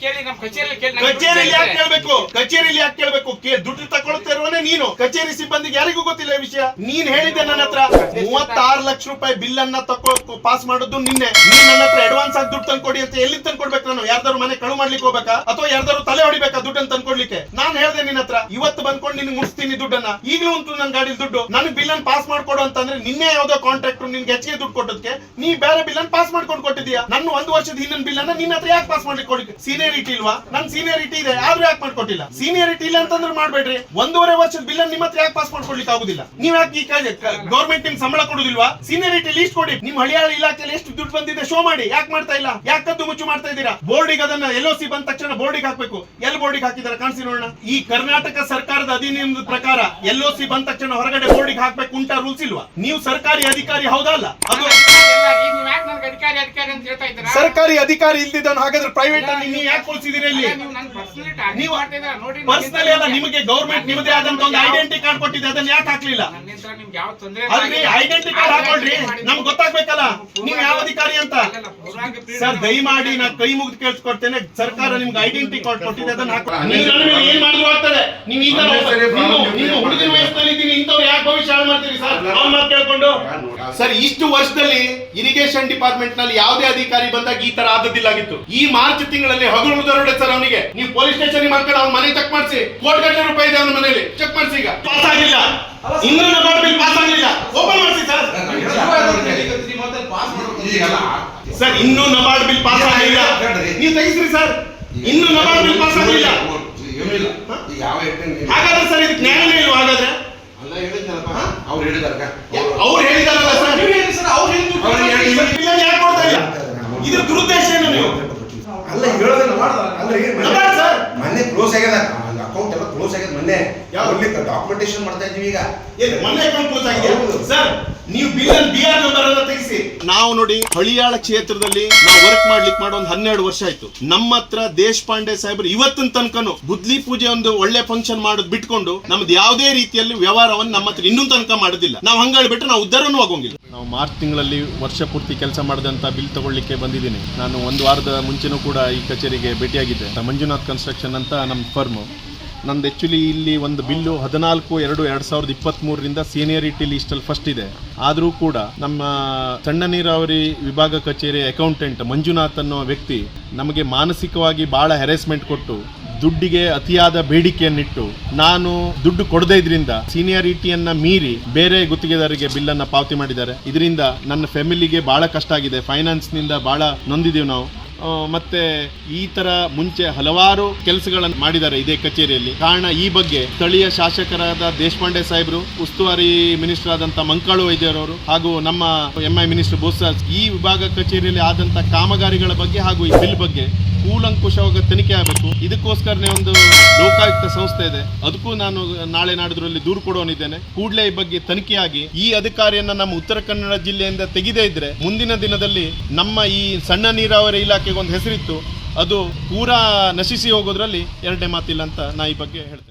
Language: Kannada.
ಕೇಳಿ ನಮ್ಮ ಕಚೇರಿಯಲ್ಲಿ ಕೇಳಿ ಕಚೇರಿಯಲ್ಲಿ ಯಾಕೆ ಕೇಳಬೇಕು? ಕಚೇರಿಯಲ್ಲಿ ಯಾಕೆ ಕೇಳ್ಬೇಕು? ಕೇ- ದುಡ್ಡು ತಗೊಳ್ತಾ ಇರುವ ನೀನು. ಕಚೇರಿ ಸಿಬ್ಬಂದಿಗೆ ಯಾರಿಗೂ ಗೊತ್ತಿಲ್ಲ ಈ ವಿಷಯ. ನೀನ್ ಹೇಳಿದ್ದೆ ನನ್ನ ಹತ್ರ. ಮೂವತ್ತಾರು ಲಕ್ಷ ರೂಪಾಯಿ ಬಿಲ್ ಅನ್ನ ತಕೊ ಪಾಸ್ ಮಾಡುದು ನಿನ್ನೆ. ನೀನ್ ನನ್ನ ಹತ್ರ ಅಡ್ವಾನ್ಸ್ ಆಗಿ ದುಡ್ಡು ತಂದ್ಕೊಡಿ ಅಂತ ಎಲ್ಲಿ ತಂದ್ಕೊಡ್ಬೇಕು ನಾನು? ಯಾರ್ದಾರು ಮನೆ ಮಾಡ್ಲಿಕ್ಕೆ ಹೋಗ್ಬೇಕಾ? ಅಥವಾ ಯಾರ್ದಾರು ತಲೆ ಹೊಡಿಬೇಕಾ ದುಡ್ಡನ್ನು ತಂದ್ಕೊಡ್ಲಿಕ್ಕೆ? ನಾನ್ ಹೇಳ್ದೆ ನಿನ್ನ ಹತ್ರ, ಇವತ್ತು ಬಂದ್ಕೊಂಡು ನಿನ್ಗೆ ಮುಗಿಸ್ತೀನಿ ದುಡ್ಡನ್ನ. ಈಗಲೂ ಉಂಟು ನನ್ನ ಗಾಡಿ ದುಡ್ಡು. ನನಗೆ ಬಿಲ್ ಅನ್ನು ಪಾಸ್ ಮಾಡ್ಕೊಡು ಅಂತಂದ್ರೆ ನಿನ್ನೆ ಯಾವ್ದೋ ಕಾಂಟ್ರಾಕ್ಟರ್ ನಿನ್ಗೆ ಹೆಚ್ಚಿಗೆ ದುಡ್ಡು ಕೊಟ್ಟದಕ್ಕೆ ನೀ ಬೇರೆ ಬಿಲ್ ಅನ್ನು ಪಾಸ್ ಮಾಡ್ಕೊಂಡು ಕೊಟ್ಟಿದ್ಯಾ ನನ್ನ ಒಂದು ವರ್ಷದ ಹಿಂದಿನ ಬಿಲ್ ಅನ್ನ ನಿನ್ನ ಹತ್ರ ಯಾಕೆ ಪಾಸ್ ಮಾಡ್ಲಿಕ್ಕೆ ಕೊಡಿ ಸೀನಿಯರಿಟಿ ಇಲ್ವಾ? ನನ್ ಸೀನಿಯರಿಟಿ ಇದೆ, ಆದ್ರೂ ಯಾಕೆ ಮಾಡ್ಕೊಟ್ಟಿಲ್ಲ? ಸೀನಿಯರಿಟಿ ಇಲ್ಲ ಅಂತಂದ್ರೆ ಮಾಡ್ಬೇಡ್ರಿ. ಒಂದೂವರೆ ವರ್ಷದ ಬಿಲ್ ನಿಮ್ಮ ಹತ್ರ ಯಾಕೆ ಪಾಸ್ ಮಾಡ್ಕೊಡ್ಲಿಕ್ಕೆ ಆಗುದಿಲ್ಲ? ನೀವ್ ಯಾಕೆ ಈ ಗೌರ್ಮೆಂಟ್ ನಿಮ್ ಸಂಬಳ ಕೊಡುದಿಲ್ವಾ? ಸೀನಿಯರಿಟಿ ಲೀಸ್ಟ್ ಕೊಡಿ. ನಿಮ್ ಹಳಿಯಾಳ ಇಲಾಖೆಯಲ್ಲಿ ಎಷ್ಟು ದುಡ್ಡು ಬಂದಿದೆ ಶೋ ಮಾಡಿ. ಯಾಕೆ ಮಾಡ್ತಾ ಇಲ್ಲ? ಯಾಕೆ ಕದ್ದು ಮುಚ್ಚು ಮಾಡ್ತಾ ಇದ್ದೀರಾ? ಬೋರ್ಡಿಗೆ ಅದನ್ನ ಎಲ್ ಸಿ ಬಂದ ತಕ್ಷಣ ಬೋರ್ಡಿಗೆ ಹಾಕ್ಬೇಕು. ಎಲ್ಲಿ ಬೋರ್ಡಿಗೆ ಹಾಕಿದಾರೆ ಕಾಣಿಸಿ ನೋಡೋಣ. ಈ ಕರ್ನಾಟಕ ಸರ್ಕಾರದ ಅಧಿನಿಯಮದ ಪ್ರಕಾರ ಎಲ್ ಸಿ ಬಂದ ತಕ್ಷಣ ಹೊರಗಡೆ ಬೋರ್ಡಿಗೆ ಹಾಕ್ಬೇಕು ಉಂಟ ರೂಲ್ಸ್ ಇಲ್ವಾ? ನೀವು ಸರ್ಕಾರಿ ಅಧಿಕಾರಿ ಹೌದಾ ಅಲ್ಲ? ಅದು ಸರ್ಕಾರಿ ಅಧಿಕಾರಿ ಇಲ್ದಿದ್ದವನು ಹಾಗಾದ್ರೆ ಪ್ರೈವೇಟ್ ಅಲ್ಲಿ ನೀವು ಯಾಕೆ ಕೊಲ್ಸಿದ್ದೀರಿ ಇಲ್ಲಿ ನೀವು ಪರ್ಸನಲಿ ಅಲ್ಲ ನಿಮಗೆ ಗೌರ್ಮೆಂಟ್ ನಿಮ್ಮದೇ ಆದಂತ ಒಂದು ಐಡೆಂಟಿ ಕಾರ್ಡ್ ಕೊಟ್ಟಿದೆ ಅದನ್ನ ಯಾಕೆ ಹಾಕ್ಲಿಲ್ಲ? ಅಲ್ರಿ ಐಡೆಂಟಿ ಕಾರ್ಡ್ ಹಾಕೊಳ್ರಿ. ನಮ್ಗೆ ಗೊತ್ತಾಗ್ಬೇಕಲ್ಲ. ನೀವು ಯಾವ ಅಧಿಕಾರಿ ಅಂತ? ಸರ್ ದಯಮಾಡಿ ನಾ ಕೈ ಮುಗಿದು ಕೇಳಿಸ್ಕೊಡ್ತೇನೆ ಸರ್ಕಾರ ನಿಮ್ಗೆ ಐಡೆಂಟಿ ಕಾರ್ಡ್ ಕೊಟ್ಟಿದೆ ಅದನ್ನ ಏನ್ ಮಾಡಿದ್ರು ಆಗ್ತದೆ ನೀವು ಈ ತರ ಹುಡುಗನ ವಯಸ್ಸಲ್ಲಿ ಇದ್ದೀನಿ ಇಂಥವ್ರು ಯಾಕೆ ಭವಿಷ್ಯ ಹಾಳು ಮಾಡ್ತೀರಿ ಸರ್ ಅವ್ನ ಮಾತು ಕೇಳ್ಕೊಂಡು ಸರ್ ಇಷ್ಟು ವರ್ಷದಲ್ಲಿ ಇರಿಗೇಷನ್ ಡಿಪಾರ್ಟ್ಮೆಂಟ್ನಲ್ಲಿ ಯಾವುದೇ ಅಧಿಕಾರಿ ಬಂದಾಗ ಈ ತರ ಆದದ್ದಿಲ್ಲಾಗಿತ್ತು ಈ ಮಾರ್ಚ್ ತಿಂಗಳಲ್ಲಿ ಹಗಲು ದರೋಡೆ ಸರ್ ಅವನಿಗೆ ನೀವು ಪೊಲೀಸ್ ಸ್ಟೇಷನ್ ಮಾಡ್ಕೊಂಡು ಅವ್ನ ಮನೆ ಚೆಕ್ ಮಾಡಿಸಿ ಕೋಟಿ ಗಂಟೆ ರೂಪಾಯಿ ಇದೆ ಅವನ ಮನೆಯಲ್ಲಿ ಚೆಕ್ ಮಾಡಿಸಿ ಈಗ ಪಾಸ್ ಆಗಿಲ್ಲ ಇನ್ನೂ ಪಾಸ್ ಆಗಿಲ್ಲ ಓಪನ್ ಮಾಡಿಸಿ ಸರ್ ಸರ್ ಇನ್ನೂ ನಬಾರ್ಡ್ ಬಿಲ್ ಪಾಸ್ ಆಗಿಲ್ಲ. ನೀವು ತೆಗಿಸ್ರಿ ಸರ್. ಇನ್ನು ನಬಾರ್ಡ್ ಬಿಲ್ ಪಾಸ್ ಆಗಿಲ್ಲ. ಹಾಗಾದ್ರೆ ಸರ್ ಇದು ನ್ಯಾಯಾಲಯ ಇಲ್ವಾ ಹಾಗಾದ್ರೆ? ಅವ್ರು ಹೇಳಿದಾರ ಅವ್ರು ಹೇಳಿದಾರಲ್ಲ ಸರ್? ಬಿಲ್ ಯಾಕೆ ಕೊಡ್ತಾ ಇಲ್ಲ? ಇದ್ರ ದುರುದ್ದೇಶ ಏನು ನೀವು? ಅಲ್ಲ ಹೇಳೋದನ್ನ ಮಾಡ್ದ ಅಲ್ಲ ಸರ್. ಮೊನ್ನೆ ಕ್ಲೋಸ್ ಆಗ್ಯದ. ಅಕೌಂಟ್ ಎಲ್ಲ ಕ್ಲೋಸ್ ಆಗ್ಯದ ಮೊನ್ನೆ. ಯಾವ ಡಾಕ್ಯುಮೆಂಟೇಶನ್ ಮಾಡ್ತಾ ಇದೀವಿ ಈಗ. ಏನು ಮೊನ್ನೆ ಅಕೌಂಟ್ ಕ್ಲೋಸ್ ಆಗಿದೆ ಸರ್ ನೀವು ಬಿಲ್ ಅನ್ನು ಬಿ ಆರ್ ನಂಬರ್ ಅನ್ನ ತೆಗಿಸಿ. ನಾವು ನೋಡಿ ಹಳಿಯಾಳ ಕ್ಷೇತ್ರದಲ್ಲಿ ನಾವು ವರ್ಕ್ ಮಾಡ್ಲಿಕ್ಕೆ ಮಾಡೋ ಒಂದು ಹನ್ನೆರಡು ವರ್ಷ ಆಯ್ತು. ನಮ್ಮ ಹತ್ರ ದೇಶಪಾಂಡೆ ಸಾಹೇಬರು ಇವತ್ತಿನ ತನಕನು ಬುದ್ಲಿ ಪೂಜೆ ಒಂದು ಒಳ್ಳೆ ಫಂಕ್ಷನ್ ಮಾಡೋದು ಬಿಟ್ಕೊಂಡು ನಮ್ದು ಯಾವುದೇ ರೀತಿಯಲ್ಲಿ ವ್ಯವಹಾರವನ್ನು ನಮ್ಮ ಹತ್ರ ಇನ್ನೊಂದು ತನಕ ಮಾಡೋದಿಲ್ಲ. ನಾವು ಹಂಗಾಳ್ಬಿಟ್ರೆ ನಾವು ಉದ್ದಾರನೂ ಆಗೋಂಗಿಲ್ಲ. ನಾವು ಮಾರ್ಚ್ ತಿಂಗಳಲ್ಲಿ ವರ್ಷ ಪೂರ್ತಿ ಕೆಲಸ ಮಾಡಿದಂತ ಬಿಲ್ ತಗೊಳ್ಳಿಕ್ಕೆ ಬಂದಿದ್ದೀನಿ. ನಾನು ಒಂದು ವಾರದ ಮುಂಚೆನೂ ಕೂಡ ಈ ಕಚೇರಿಗೆ ಭೇಟಿಯಾಗಿದ್ದೆ. ಮಂಜುನಾಥ್ ಕನ್ಸ್ಟ್ರಕ್ಷನ್ ಅಂತ ನಮ್ಮ ಫರ್ಮು ನಂದು ಆ್ಯಕ್ಚುಲಿ ಇಲ್ಲಿ ಒಂದು ಬಿಲ್ಲು ಹದಿನಾಲ್ಕು, ಎರಡು ಎರಡು ಸಾವಿರದ ಇಪ್ಪತ್ತ್ಮೂರರಿಂದ ಸೀನಿಯರಿಟಿ ಲಿಸ್ಟಲ್ಲಿ ಫಸ್ಟ್ ಇದೆ. ಆದರೂ ಕೂಡ ನಮ್ಮ ಸಣ್ಣ ನೀರಾವರಿ ವಿಭಾಗ ಕಚೇರಿ ಅಕೌಂಟೆಂಟ್ ಮಂಜುನಾಥ್ ಅನ್ನೋ ವ್ಯಕ್ತಿ ನಮಗೆ ಮಾನಸಿಕವಾಗಿ ಭಾಳ ಹೆರೆಸ್ಮೆಂಟ್ ಕೊಟ್ಟು ದುಡ್ಡಿಗೆ ಅತಿಯಾದ ಬೇಡಿಕೆಯನ್ನಿಟ್ಟು ನಾನು ದುಡ್ಡು ಕೊಡದೇ ಇದರಿಂದ ಸೀನಿಯಾರಿಟಿಯನ್ನ ಮೀರಿ ಬೇರೆ ಗುತ್ತಿಗೆದಾರರಿಗೆ ಬಿಲ್ಲನ್ನು ಪಾವತಿ ಮಾಡಿದ್ದಾರೆ. ಇದರಿಂದ ನನ್ನ ಫ್ಯಾಮಿಲಿಗೆ ಬಹಳ ಕಷ್ಟ ಆಗಿದೆ. ಫೈನಾನ್ಸ್ನಿಂದ ಬಹಳ ನೊಂದಿದ್ದೀವಿ ನಾವು. ಮತ್ತೆ ಈ ತರ ಮುಂಚೆ ಹಲವಾರು ಕೆಲಸಗಳನ್ನು ಮಾಡಿದ್ದಾರೆ ಇದೇ ಕಚೇರಿಯಲ್ಲಿ. ಕಾರಣ ಈ ಬಗ್ಗೆ ಸ್ಥಳೀಯ ಶಾಸಕರಾದ ದೇಶಪಾಂಡೆ ಸಾಹೇಬರು, ಉಸ್ತುವಾರಿ ಮಿನಿಸ್ಟರ್ ಆದಂತ ಮಂಕಾಳು ವೈದ್ಯರವರು ಹಾಗೂ ನಮ್ಮ ಎಂಐ ಮಿನಿಸ್ಟರ್ ಬೋಸ್ ಈ ವಿಭಾಗ ಕಚೇರಿಯಲ್ಲಿ ಆದಂತ ಕಾಮಗಾರಿಗಳ ಬಗ್ಗೆ ಹಾಗೂ ಈ ಬಿಲ್ ಬಗ್ಗೆ ಕೂಲಂಕುಷವಾಗಿ ತನಿಖೆ ಆಗಬೇಕು. ಇದಕ್ಕೋಸ್ಕರನೇ ಒಂದು ಲೋಕಾಯುಕ್ತ ಸಂಸ್ಥೆ ಇದೆ. ಅದಕ್ಕೂ ನಾನು ನಾಳೆ ನಾಡಿದ್ರಲ್ಲಿ ದೂರು ಕೊಡೋನಿದ್ದೇನೆ ಕೂಡಲೇ ಈ ಬಗ್ಗೆ ತನಿಖೆಯಾಗಿ ಈ ಅಧಿಕಾರಿಯನ್ನ ನಮ್ಮ ಉತ್ತರ ಕನ್ನಡ ಜಿಲ್ಲೆಯಿಂದ ತೆಗೆದೇ ಇದ್ರೆ ಮುಂದಿನ ದಿನದಲ್ಲಿ ನಮ್ಮ ಈ ಸಣ್ಣ ನೀರಾವರಿ ಇಲಾಖೆಗೆ ಒಂದು ಹೆಸರಿತ್ತು. ಅದು ಪೂರಾ ನಶಿಸಿ ಹೋಗೋದ್ರಲ್ಲಿ ಎರಡನೇ ಮಾತಿಲ್ಲ ಅಂತ ನಾ ಈ ಬಗ್ಗೆ ಹೇಳ್ತೇನೆ.